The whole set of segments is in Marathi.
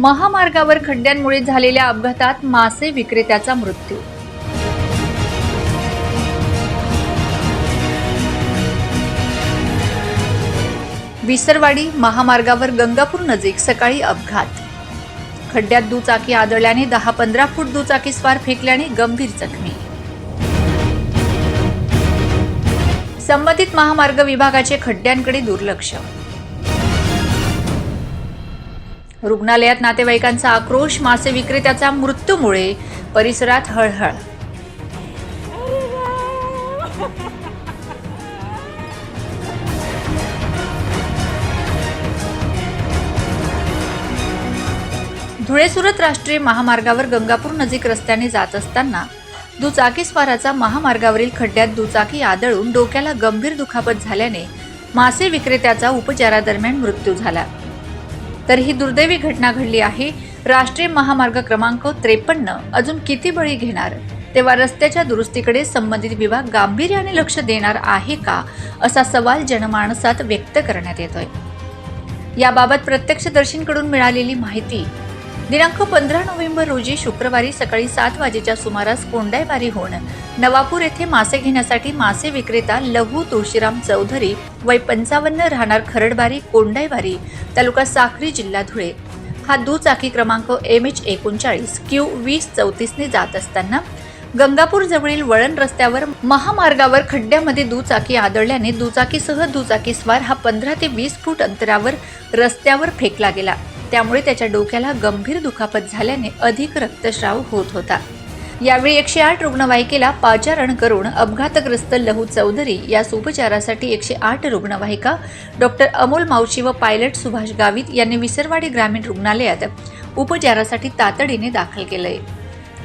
महामार्गावर खड्ड्यांमुळे झालेल्या अपघातात मासे विक्रेत्याचा मृत्यू. विसरवाडी महामार्गावर गंगापूर नजीक सकाळी अपघात. खड्ड्यात दुचाकी आदळल्याने दहा पंधरा फूट दुचाकी स्वार फेकल्याने गंभीर जखमी. संबंधित महामार्ग विभागाचे खड्ड्यांकडे दुर्लक्ष. रुग्णालयात नातेवाईकांचा आक्रोश मासे विक्रेत्याचा मृत्यूमुळे परिसरात हळहळ. धुळे सुरत राष्ट्रीय महामार्गावर गंगापूर नजीक रस्त्याने जात असताना दुचाकीस्वाराचा महामार्गावरील खड्ड्यात दुचाकी आदळून डोक्याला गंभीर दुखापत झाल्याने मासे विक्रेत्याचा उपचारादरम्यान मृत्यू झाला. तर ही दुर्दैवी घटना घडली आहे. राष्ट्रीय महामार्ग क्रमांक त्रेपन्न. अजून किती बळी घेणार? तेव्हा रस्त्याच्या दुरुस्तीकडे संबंधित विभाग गांभीर्याने लक्ष देणार आहे का? असा सवाल जनमानसात व्यक्त करण्यात येतोय. याबाबत प्रत्यक्षदर्शींकडून मिळालेली माहिती दिनांक पंधरा नोव्हेंबर रोजी शुक्रवारी सकाळी सात वाजेच्या सुमारास कोंडाईबारीहून नवापूर येथे मासे घेण्यासाठी मासे विक्रेता लहू तुळशीराम चौधरी वय पंचावन्न राहणार खरडबारी कोंडायबारी तालुका साखरी जिल्हा धुळे. हा दुचाकी क्रमांक एम एच एकोणचाळीस क्यू वीस चौतीसने जात असताना गंगापूर जवळील वळण रस्त्यावर महामार्गावर खड्ड्यामध्ये दुचाकी आदळल्याने दुचाकीसह दुचाकी स्वार हा पंधरा ते वीस फूट अंतरावर रस्त्यावर फेकला गेला. त्यामुळे त्याच्या डोक्याला गंभीर दुखापत झाल्याने अधिक रक्तस्राव होत होता. यावेळी एकशे आठ रुग्णवाहिकेला पाचारण करून अपघातग्रस्त लहू चौधरी यास उपचारासाठी एकशे आठ रुग्णवाहिका डॉक्टर अमोल मावशी व पायलट सुभाष गावित यांनी विसरवाडी ग्रामीण रुग्णालयात उपचारासाठी तातडीने दाखल केलंय.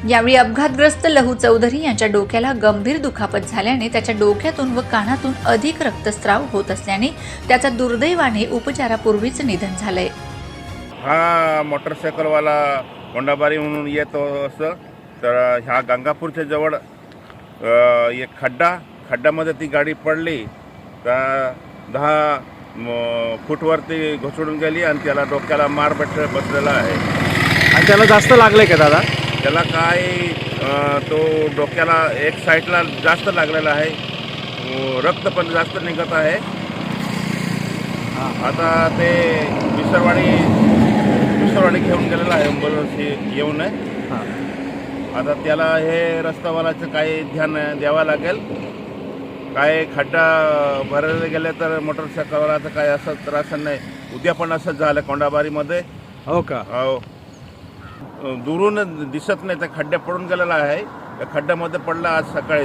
यावेळी अपघातग्रस्त लहू चौधरी यांच्या डोक्याला गंभीर दुखापत झाल्याने त्याच्या डोक्यातून व कानातून अधिक रक्तस्राव होत असल्याने त्याचा दुर्दैवाने उपचारापूर्वीच निधन झालंय. हा मोटरसायकलवाला होंडाबारी म्हणून येत असं. तर ह्या गंगापूरच्या जवळ एक खड्डा खड्ड्यामध्ये ती गाडी पडली. तर दहा म, फूटवरती घसरून गेली आणि त्याला डोक्याला मार बस बसलेला आहे. आणि त्याला जास्त लागलंय का दादा? त्याला काय तो डोक्याला एक साईडला जास्त लागलेला आहे. रक्त पण जास्त निघत आहे. आता ते विसरवाडी विसरवाडी घेऊन गेलेला आहे ॲम्ब्युलन्स येऊन. हां. आता त्याला हे रस्तावालाचं काही ध्यान द्यावं लागेल. काय खड्डा भरले गेले तर मोटरसायकलवालाचं काय असं त्रास नाही. उद्या पण असंच झालं कोंडाबारीमध्ये. हो का? अहो, दुरून दिसत नाही त्या खड्ड्या पडून गेलेला आहे. त्या खड्ड्यामध्ये पडला आज सकाळी.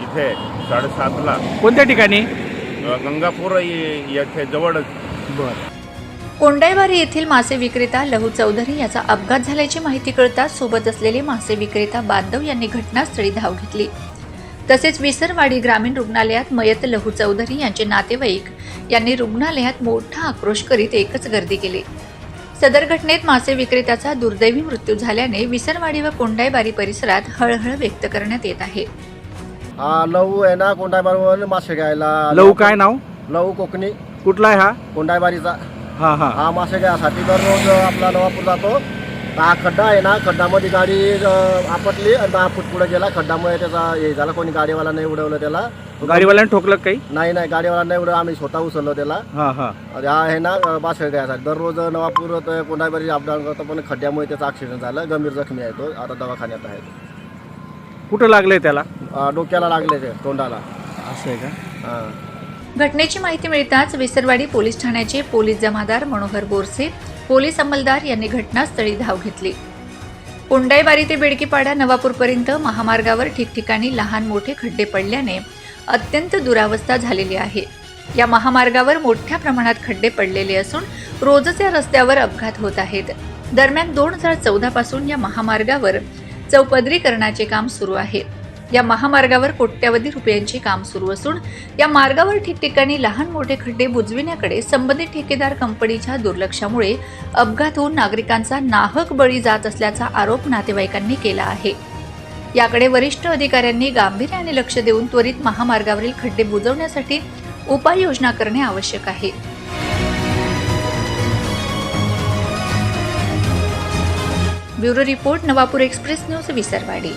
इथे साडेसातला. कोणत्या ठिकाणी? अ, गंगापूर येथे जवळच. बरं. कोंडाईबारी येथील मासे विक्रेता लहू चौधरी याचा अपघात झाल्याची माहिती कळताच सोबत असलेले मासे विक्रेता बांधव यांनी घटनास्थळी धाव घेतली. तसेच विसरवाडी ग्रामीण रुग्णालयात मयत लहू चौधरी यांचे नातेवाईक यांनी रुग्णालयात मोठा आक्रोश करीत एकच गर्दी केली. सदर घटनेत मासे विक्रेत्याचा दुर्दैवी मृत्यू झाल्याने विसरवाडी व कोंडाईबारी परिसरात हळहळ व्यक्त करण्यात येत आहे. लहू आहे ना कोंडाईबारीवर मासे घ्यायला लहू काय नाव? लहू कोकणी. कुठला आहे हा? कोंडाईबारीचा. हा हा. हा मासे घ्यायसाठी दररोज आपला नवापूर जातो. तर हा खड्डा आहे ना खड्ड्यामध्ये गाडी अ, आपटली आणि दहा फूट पुढे गेला. खड्ड्यामुळे त्याचा हे झाला. कोणी गाडीवाला नाही उडवलं त्याला. गाडीवाल्याने ठोकलं का काही? नाही नाही. गाडीवाला नाही उडवलं. आम्ही स्वतः उचललो त्याला. हा हा. आणि हा आहे ना मासे घ्यायसाठी. दररोज नवापूर ते कोंडाईबारी अपडाऊन करतो पण खड्ड्यामुळे त्याचा ॲक्सिडेंट झाला. गंभीर जखमी आहे तो. आता दवाखान्यात आहे कुठं लागलंय त्याला? अ, डोक्याला लागले ते तोंडाला. असं आहे का? हां. घटनेची माहिती मिळताच विसरवाडी पोलीस ठाण्याचे पोलीस जमादार मनोहर बोरसे पोलीस अंमलदार यांनी घटनास्थळी धाव घेतली. कोंडाईबारी ते बेडकीपाडा नवापूरपर्यंत महामार्गावर ठिकठिकाणी लहान मोठे खड्डे पडल्याने अत्यंत दुरावस्था झालेली आहे. या महामार्गावर मोठ्या प्रमाणात खड्डे पडलेले असून रोजच या रस्त्यावर अपघात होत आहेत. दरम्यान दोन हजार चौदा पासून या महामार्गावर चौपदरीकरणाचे काम सुरू आहे. या महामार्गावर कोट्यवधी रुपयांचे काम सुरू असून या मार्गावर ठिकठिकाणी लहान मोठे खड्डे बुजविण्याकडे संबंधित ठेकेदार कंपनीच्या दुर्लक्षामुळे अपघात होऊन नागरिकांचा नाहक बळी जात असल्याचा आरोप नातेवाईकांनी केला आहे. याकडे वरिष्ठ अधिकाऱ्यांनी गांभीर्याने लक्ष देऊन त्वरित महामार्गावरील खड्डे बुजवण्यासाठी उपाययोजना करणे आवश्यक आहे. Bureau report Navapur express news Visarwadi.